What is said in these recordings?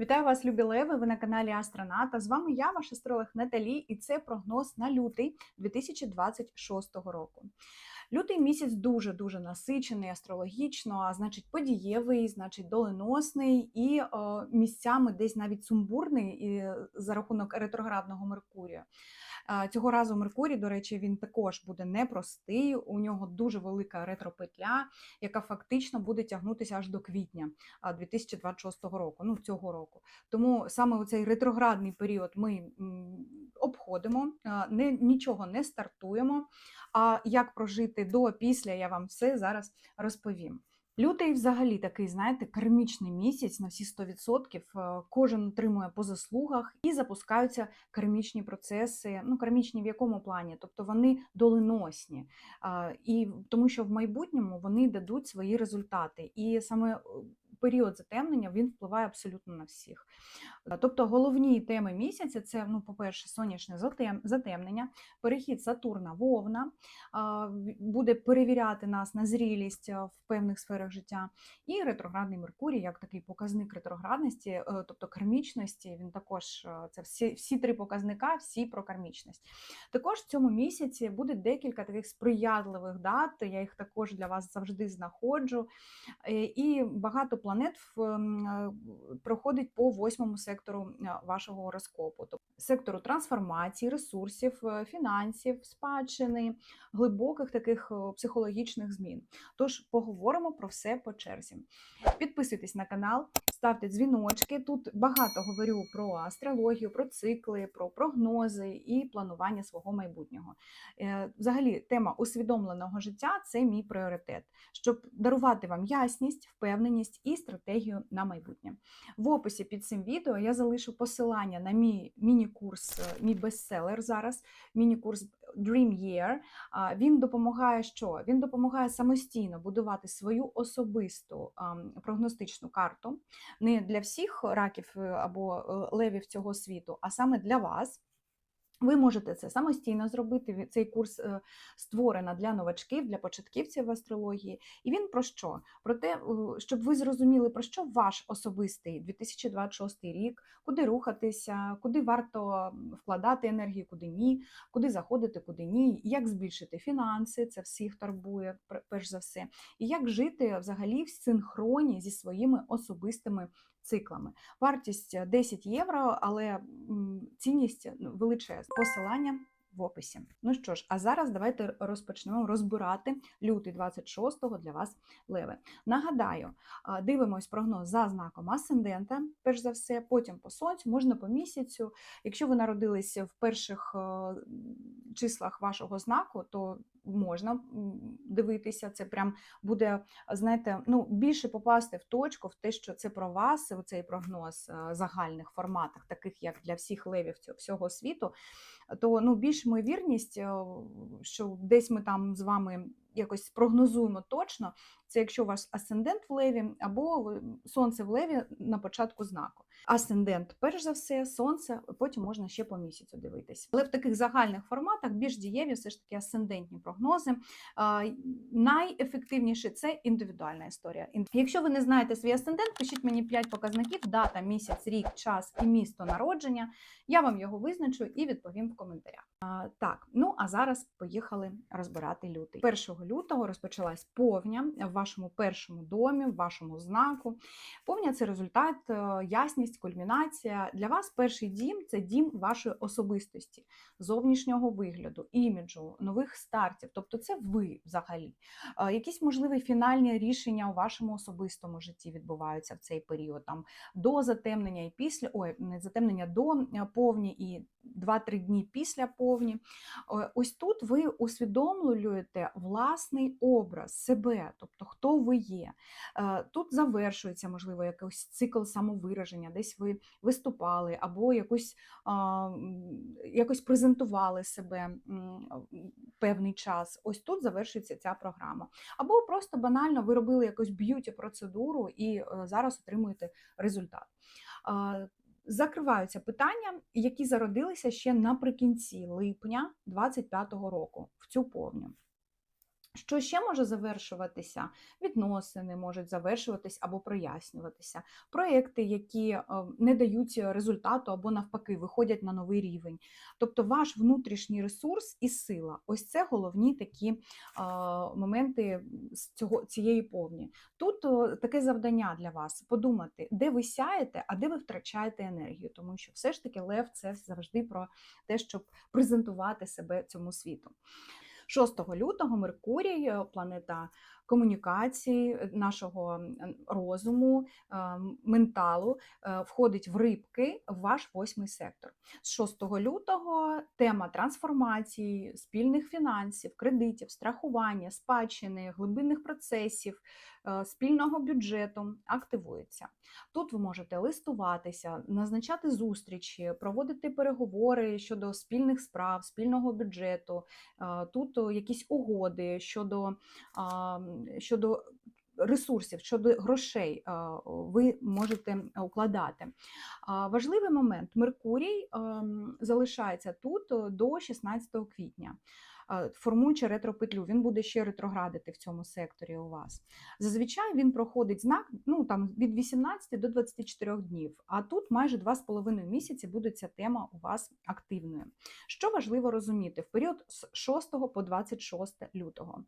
Вітаю вас, любі леви! Ви на каналі Астроната. З вами я, ваш астролог Наталі, і це прогноз на лютий 2026 року. Лютий місяць дуже дуже насичений астрологічно, а значить подієвий, значить доленосний і о, місцями десь навіть сумбурний і за рахунок ретроградного Меркурія. Цього разу Меркурій, до речі, він також буде непростий. У нього дуже велика ретропетля, яка фактично буде тягнутися аж до квітня 2026 року. Ну цього року. Тому саме у цей ретроградний період ми обходимо, не, нічого не стартуємо. А як прожити до після, я вам все зараз розповім. Лютий взагалі такий, знаєте, кармічний місяць на всі 100%. е, Кожен отримує по заслугах і запускаються кармічні процеси. Ну, кармічні в якому плані? Тобто вони доленосні. І тому що в майбутньому вони дадуть свої результати. І саме е, період затемнення він впливає абсолютно на всіх. Е, Тобто головні теми місяця це, ну, по-перше, сонячне затем- затемнення, перехід Сатурна в Овна а, в- буде перевіряти нас на зрілість в певних сферах життя, і ретроградний Меркурій, як такий показник ретроградності, е, тобто кармічності, він також е, це всі, всі три показника, всі про кармічність. Також в цьому місяці буде декілька таких сприятливих дат. Я їх також для вас завжди знаходжу. Е, І багато планет проходить по восьмому сектору вашого гороскопу. Тобто сектору трансформації, ресурсів, е, фінансів, спадщини, глибоких таких психологічних змін. Тож поговоримо про все по черзі. Підписуйтесь на канал, ставте дзвіночки. Тут багато говорю про астрологію, про цикли, про прогнози і планування свого майбутнього. Е, Взагалі, тема усвідомленого життя це мій пріоритет, щоб дарувати вам ясність, впевненість і стратегію на майбутнє. В описі під цим відео я залишу посилання на мій міні-курс, е, мій бестселер зараз, міні-курс Dream Year. Він допомагає що? Він допомагає самостійно будувати свою особисту прогностичну карту не для всіх раків е, або е, левів цього світу, а саме для вас. Ви можете це самостійно зробити. Цей курс е, створено для новачків, для початківців в астрології. І він про що? Про те, щоб ви зрозуміли, про що ваш особистий 2026 рік, куди рухатися, куди варто вкладати енергію, куди ні, куди заходити, куди ні, як збільшити фінанси, це всіх турбує пер- перш за все, і як жити взагалі в синхроні зі своїми особистими циклами. Вартість е, 10 євро, але цінність ну, величезна. Посилання в описі. Ну що ж, а зараз давайте розпочнемо розбирати лютий 26-го для вас леви. Нагадаю, дивимось прогноз за знаком асцендента, перш за все, потім по сонцю, можна по місяцю. Якщо ви народилися в перших е, числах вашого знаку, то можна дивитися. Це прям буде, знаєте, ну більше попасти в точку, в те, що це про вас, цей прогноз е, загальних форматах, таких як для всіх левів цього всього світу, то ну більш ймовірність, е, що десь ми там з вами якось прогнозуємо точно. Це якщо у вас асцендент в леві або сонце в леві на початку знаку. Асцендент, перш за все, сонце, потім можна ще по місяцю дивитись. Але в таких загальних форматах більш дієві все ж таки асцендентні прогнози. Найефективніше це індивідуальна історія. Якщо ви не знаєте свій асцендент, пишіть мені 5 показників: дата, місяць, рік, час і місто народження. Я вам його визначу і відповім в коментарях. Так, ну а зараз поїхали розбирати лютий. 1 лютого розпочалась повня в вашому першому домі, в вашому знаку. Повня це результат, е, ясність, кульмінація. Для вас перший дім це дім вашої особистості, зовнішнього вигляду, іміджу, нових стартів. Тобто, це ви взагалі. Е, Якісь можливі фінальні рішення у вашому особистому житті відбуваються в цей період. Там до затемнення і після ой, не затемнення до е, повні і 2-3 дні після повні. Ось тут ви усвідомлюєте власний образ себе, тобто хто ви є. Е, Тут завершується, можливо, якийсь цикл самовираження, десь ви виступали або якось, якось презентували себе певний час. Ось тут завершується ця програма. Або просто банально ви робили якусь б'юті-процедуру і е, зараз отримуєте результат. Закриваються питання, які зародилися ще наприкінці липня 25-го року в цю повню. Що ще може завершуватися? Відносини можуть завершуватись або прояснюватися. Проекти, які е, не дають результату або навпаки виходять на новий рівень. Тобто ваш внутрішній ресурс і сила ось це головні такі е, моменти з цього, цієї повні. Тут е, таке завдання для вас подумати, де ви сяєте, а де ви втрачаєте енергію, тому що все ж таки лев це завжди про те, щоб презентувати себе цьому світу. 6 лютого Меркурій, е, планета комунікації, е, нашого розуму, е, менталу, входить в рибки в ваш восьмий сектор. З 6 лютого тема трансформації, спільних фінансів, кредитів, страхування, спадщини, глибинних процесів, спільного бюджету активується. Тут ви можете листуватися, назначати зустрічі, проводити переговори щодо спільних справ, спільного бюджету. Тут якісь угоди щодо, щодо ресурсів, щодо грошей ви можете укладати. Важливий момент: Меркурій залишається тут до 16 квітня формуючи ретропетлю, він буде ще ретроградити в цьому секторі у вас. Зазвичай він проходить знак ну, там, від 18 до 24 днів, а тут майже 2,5 місяці буде ця тема у вас активною. Що важливо розуміти в період з 6 по 26 лютого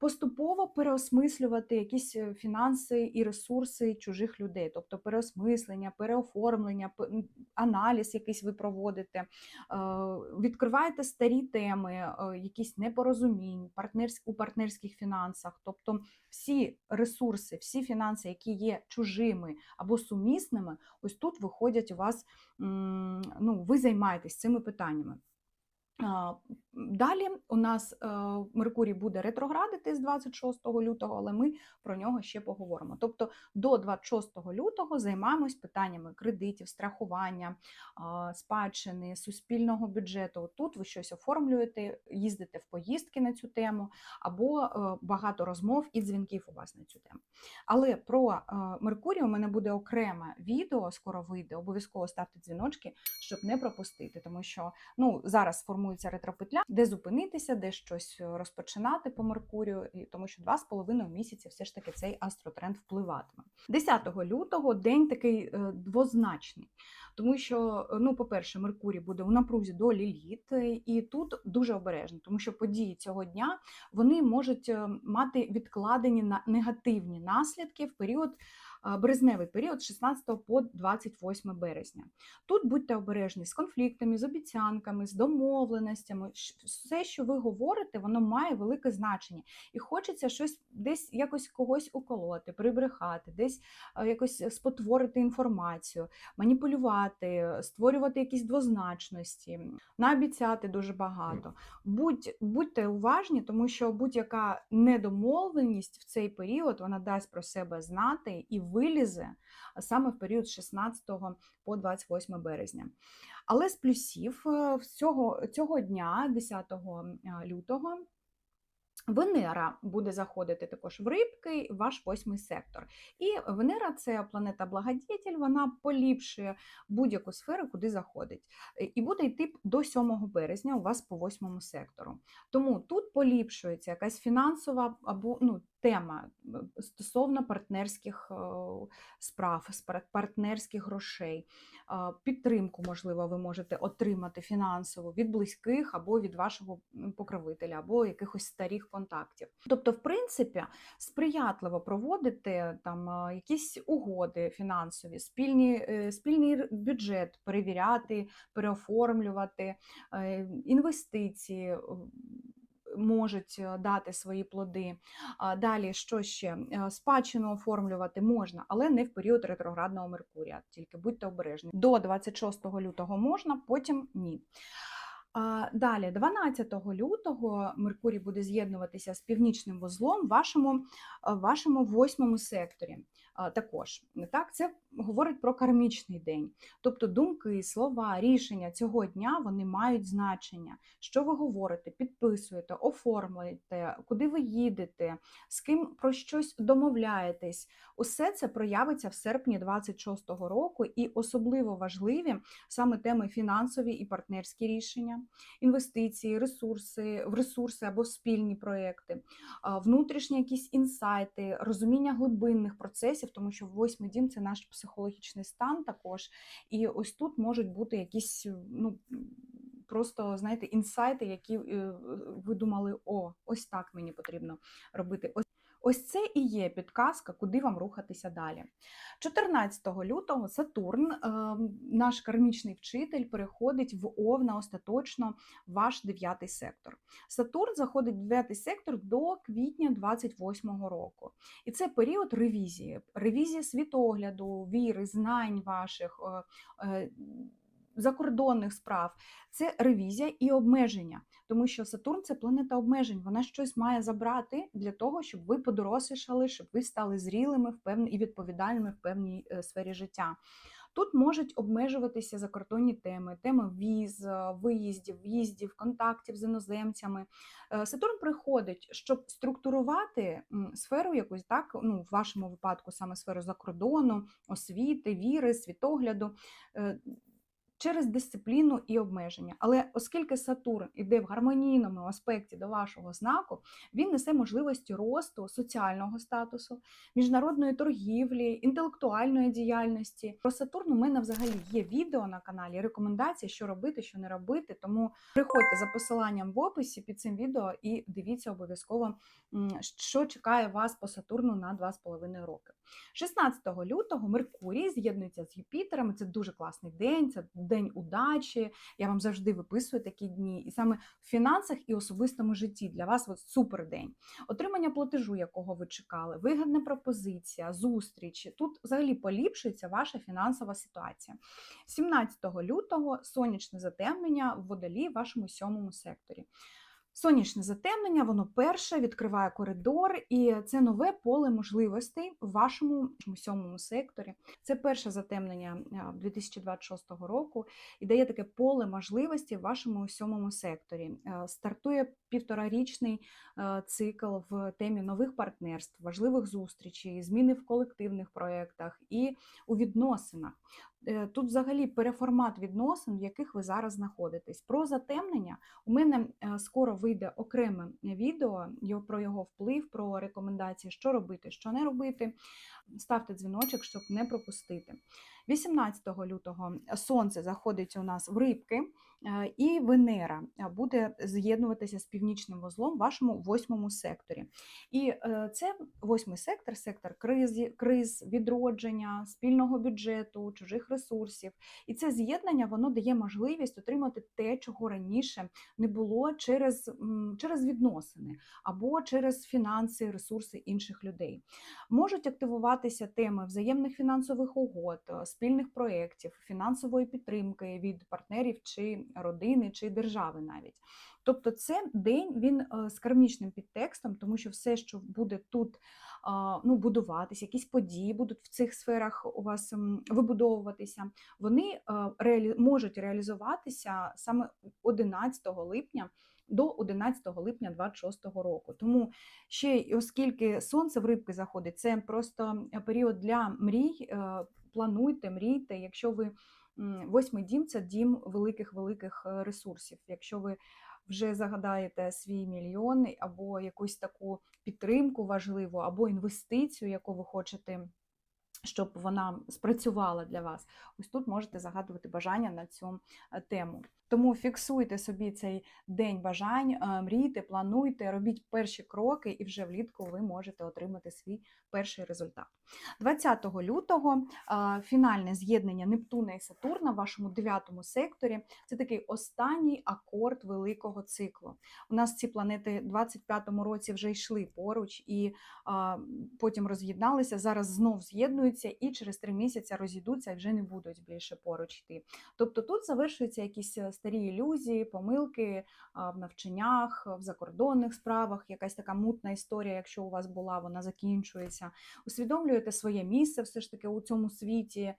поступово переосмислювати якісь е, фінанси і ресурси чужих людей, тобто переосмислення, переоформлення, аналіз якийсь ви проводите, відкриваєте старі теми, якісь непорозумінь у партнерських фінансах, тобто всі ресурси, всі фінанси, які є чужими або сумісними, ось тут виходять у вас, ну, ви займаєтесь цими питаннями. Далі у нас е, Меркурій буде ретроградити з 26 лютого, але ми про нього ще поговоримо. Тобто до 26 лютого займаємось питаннями кредитів, страхування, спадщини, суспільного бюджету. Тут ви щось оформлюєте, їздите в поїздки на цю тему, або е, багато розмов і дзвінків у вас на цю тему. Але про е, Меркурій у мене буде окреме відео, скоро вийде, обов'язково ставте дзвіночки, щоб не пропустити, тому що ну, зараз формується ретропетля де зупинитися, де щось е, розпочинати по Меркурію, тому що два з половиною місяці все ж таки цей астротренд впливатиме. 10 лютого день такий е, двозначний. Тому що, е, ну, по-перше, Меркурій буде у напрузі до ліліт, і тут дуже обережно, тому що події цього дня вони можуть мати відкладені на негативні наслідки в період березневий період з 16 по 28 березня. Тут будьте обережні з конфліктами, з обіцянками, з домовленостями. Все, що ви говорите, воно має велике значення. І хочеться щось десь якось когось уколоти, прибрехати, десь якось спотворити інформацію, маніпулювати, створювати якісь двозначності, наобіцяти дуже багато. Будь, Будьте уважні, тому що будь-яка недомовленість в цей період вона дасть про себе знати і вилізе саме в період з 16 по 28 березня. Але з плюсів е, цього, цього дня, 10 лютого, Венера буде заходити також в рибки, ваш восьмий сектор. І Венера це планета благодетель, вона поліпшує будь-яку сферу, куди заходить. І буде йти до 7 березня у вас по восьмому сектору. Тому тут поліпшується якась фінансова або ну, тема стосовно партнерських е, справ, партнерських грошей. Підтримку, можливо, ви можете отримати фінансову від близьких або від вашого покровителя, або якихось старих контактів. Тобто, в принципі, сприятливо проводити там якісь угоди фінансові, спільні, е, спільний бюджет перевіряти, переоформлювати, е, інвестиції можуть е, дати свої плоди. Далі, що ще? Е, спадщину оформлювати можна, але не в період ретроградного Меркурія. Тільки будьте обережні. До 26 лютого можна, потім ні. Далі, 12 лютого, Меркурій буде з'єднуватися з північним вузлом в вашому, вашому восьмому секторі. Також так, це говорить про кармічний день. Тобто думки, слова, рішення цього дня вони мають значення. Що ви говорите, підписуєте, оформлюєте, куди ви їдете, з ким про щось домовляєтесь. Усе це проявиться в серпні 26-го року, і особливо важливі саме теми фінансові і партнерські рішення, інвестиції, ресурси, в ресурси або спільні проекти, внутрішні якісь інсайти, розуміння глибинних процесів, тому що восьмий дім це наш психологічний стан також. І ось тут можуть бути якісь ну. Просто знаєте, інсайти, які е, ви думали, о, ось так мені потрібно робити. Ось це і є підказка, куди вам рухатися далі. 14 лютого Сатурн, е, наш кармічний вчитель, переходить в Овна остаточно ваш дев'ятий сектор. Сатурн заходить в дев'ятий сектор до квітня 28-го року. І це період ревізії, ревізія світогляду, віри, знань ваших. Закордонних справ це ревізія і обмеження, тому що Сатурн це планета обмежень. Вона щось має забрати для того, щоб ви подорослішали, щоб ви стали зрілими в певні і відповідальними в певній е, сфері життя. Тут можуть обмежуватися закордонні теми, теми віз, е, виїздів, в'їздів, контактів з іноземцями. Е, Сатурн приходить, щоб структурувати сферу якусь, так, ну, в вашому випадку саме сферу закордону, освіти, віри, світогляду. Через дисципліну і обмеження. Але оскільки Сатурн іде в гармонійному аспекті до вашого знаку, він несе можливості росту соціального статусу, міжнародної торгівлі, інтелектуальної діяльності. Про Сатурн у мене взагалі є відео на каналі, рекомендації, що робити, що не робити. Тому приходьте за посиланням в описі під цим відео і дивіться обов'язково, що чекає вас по Сатурну на 2,5 роки. 16 лютого Меркурій з'єднується з Юпітером. Це дуже класний день. Це день удачі. Я вам завжди виписую такі дні. І саме в фінансах і особистому житті для вас от супер день. Отримання платежу, якого ви чекали, вигідна пропозиція, зустрічі. Тут взагалі поліпшується ваша фінансова ситуація. 17 лютого сонячне затемнення в водолі в вашому сьомому секторі. Сонячне затемнення, воно перше відкриває коридор, і це нове поле можливостей в вашому сьомому секторі. Це перше затемнення а, 2026 року і дає таке поле можливості в вашому сьомому секторі. Е, Стартує півторарічний е, цикл в темі нових партнерств, важливих зустрічей, зміни в колективних проєктах і у відносинах. Е, Тут взагалі переформат відносин, в яких ви зараз знаходитесь. Про затемнення у мене е, скоро вийде окреме відео про його вплив, про рекомендації, що робити, що не робити. Ставте дзвіночок, щоб не пропустити. 18 лютого сонце заходить у нас в рибки, е, і Венера буде з'єднуватися з північним вузлом в вашому восьмому секторі. І е, це восьмий сектор, сектор криз, криз, відродження, спільного бюджету, чужих ресурсів. І це з'єднання воно дає можливість отримати те, чого раніше не було через, через відносини або через фінанси, ресурси інших людей. Можуть активуватися теми взаємних фінансових угод, спільних проєктів, фінансової підтримки від партнерів чи родини, чи держави навіть. Тобто це день він е, з кармічним підтекстом, тому що все, що буде тут ну, будуватися, якісь події будуть в цих сферах у вас вибудовуватися, вони е, реалі... можуть реалізуватися саме 11 липня. До 11 липня 26 року. Тому ще оскільки сонце в рибки заходить, це просто період для мрій. Плануйте, мрійте. Якщо ви восьмий дім це дім великих-великих е, ресурсів. Якщо ви вже загадаєте свій мільйон або якусь таку підтримку важливу, або інвестицію, яку ви хочете. Щоб вона спрацювала для вас, ось тут можете загадувати бажання на цю е, тему. Тому фіксуйте собі цей день бажань, е, мрійте, плануйте, робіть перші кроки, і вже влітку ви можете отримати свій перший результат. 20 лютого е, фінальне з'єднання Нептуна і Сатурна в вашому дев'ятому секторі. Це такий останній акорд великого циклу. У нас ці планети в 25-му році вже йшли поруч і потім роз'єдналися. Зараз знов з'єднуються. і через три місяці розійдуться і вже не будуть більше поруч йти. Тобто тут завершуються якісь е, старі ілюзії, помилки в навчаннях, в закордонних справах, якась така мутна історія, якщо у вас була, вона закінчується. Усвідомлюєте своє місце все ж таки у цьому світі.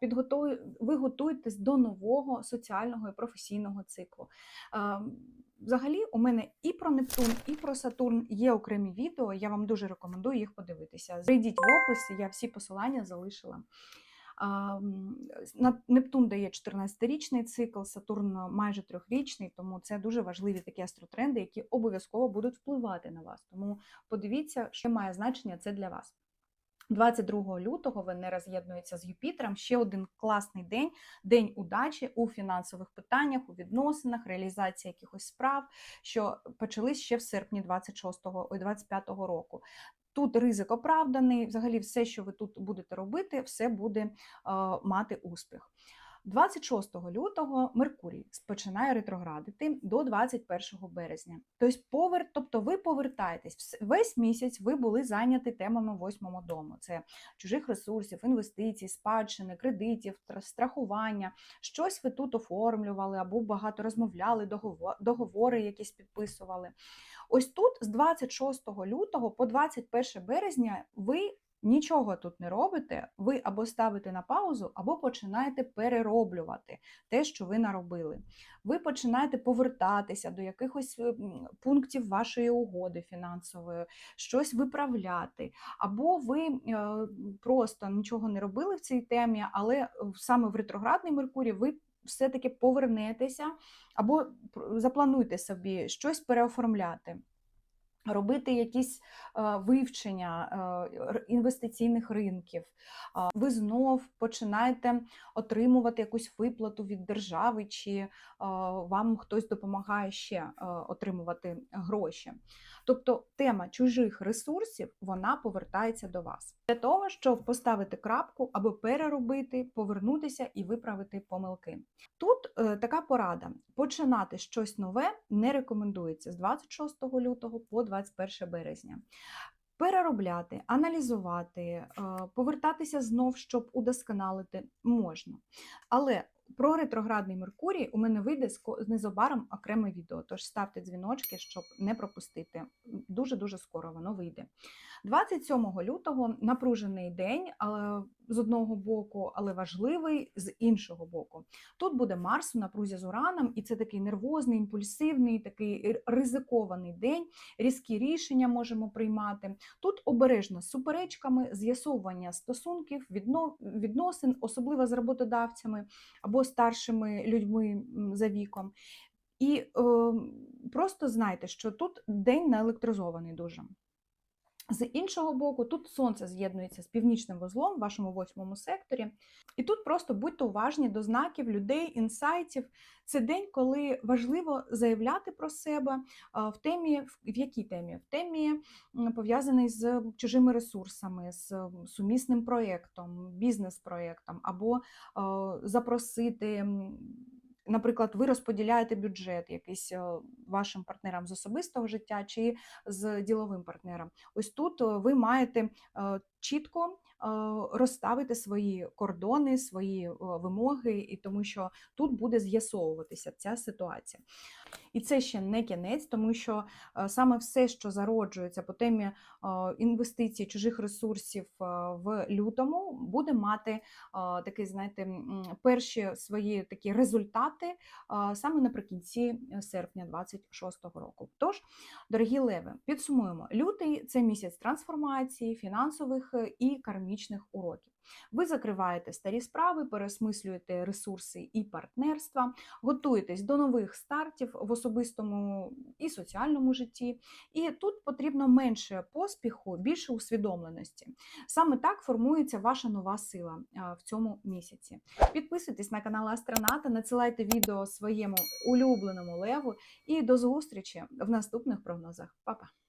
Підготуй, ви готуєтесь до нового соціального і професійного циклу. Взагалі, у мене і про Нептун, і про Сатурн є окремі відео. Я вам дуже рекомендую їх подивитися. Зайдіть в опис, я всі посилання залишила. Нептун дає 14-річний цикл, Сатурн майже трьохрічний, тому це дуже важливі такі астротренди, які обов'язково будуть впливати на вас. Тому подивіться, що має значення це для вас. 22 лютого Венера з'єднується з Юпітером. Ще один класний день, день удачі у фінансових питаннях, у відносинах, реалізації якихось справ, що почались ще в серпні 26-го, ой, 25-го року. Тут ризик оправданий, взагалі, все, що ви тут будете робити, все буде е, мати успіх. 26 лютого Меркурій починає ретроградити до 21 березня. Тобто, повер, тобто ви повертаєтесь весь місяць. Ви були зайняті темами восьмого дому: це чужих ресурсів, інвестицій, спадщини, кредитів, страхування. Щось ви тут оформлювали або багато розмовляли, договори якісь підписували. Ось тут з 26 лютого по 21 березня ви нічого тут не робите, ви або ставите на паузу, або починаєте перероблювати те, що ви наробили. Ви починаєте повертатися до якихось е, пунктів вашої угоди фінансової, щось виправляти, або ви е, просто нічого не робили в цій темі, але е, саме в ретроградний Меркурій ви все-таки повернетеся або заплануйте собі щось переоформляти. Робити якісь е, вивчення е, інвестиційних ринків, ви знов починаєте отримувати якусь виплату від держави, чи е, вам хтось допомагає ще отримувати гроші. Тобто тема чужих ресурсів вона повертається до вас для того, щоб поставити крапку або переробити, повернутися і виправити помилки. Тут така порада: починати щось нове не рекомендується з 26 лютого по 21 березня. Переробляти, аналізувати, е, повертатися знов, щоб удосконалити можна. Але про ретроградний Меркурій у мене вийде незабаром окреме відео. Тож ставте дзвіночки, щоб не пропустити. Дуже дуже скоро воно вийде. 27 лютого напружений день, але з одного боку, але важливий з іншого боку. Тут буде Марс у напрузі з Ураном, і це такий нервозний, імпульсивний, такий ризикований день. Різкі рішення можемо приймати. Тут обережно з суперечками, з'ясовування стосунків, відносин, особливо з роботодавцями або старшими людьми за віком. І е, просто знайте, що тут день наелектризований дуже. З іншого боку, тут сонце з'єднується з північним вузлом в вашому восьмому секторі. І тут просто будьте уважні до знаків людей, інсайтів. Це день, коли важливо заявляти про себе в темі, в якій темі? В темі пов'язаний з чужими ресурсами, з сумісним проєктом, бізнес-проєктом, або запросити. Наприклад, ви розподіляєте бюджет якийсь е, вашим партнерам з особистого життя чи з діловим партнером. Ось тут е, ви маєте е, чітко розставити свої кордони, свої е, вимоги, і тому що тут буде з'ясовуватися ця ситуація. І це ще не кінець, тому що е, саме все, що зароджується по темі інвестицій чужих ресурсів е, в лютому, буде мати такий, знаєте, перші свої такі результати саме наприкінці серпня 26-го року. Тож, дорогі леви, підсумуємо: лютий це місяць трансформації, фінансових і кармічних уроків. Ви закриваєте старі справи, переосмислюєте ресурси і партнерства, готуєтесь до нових стартів в особистому і соціальному житті. І тут потрібно менше поспіху, більше усвідомленості. Саме так формується ваша нова сила в цьому місяці. Підписуйтесь на канал Астроната, надсилайте відео своєму улюбленому леву і до зустрічі в наступних прогнозах. Па-па!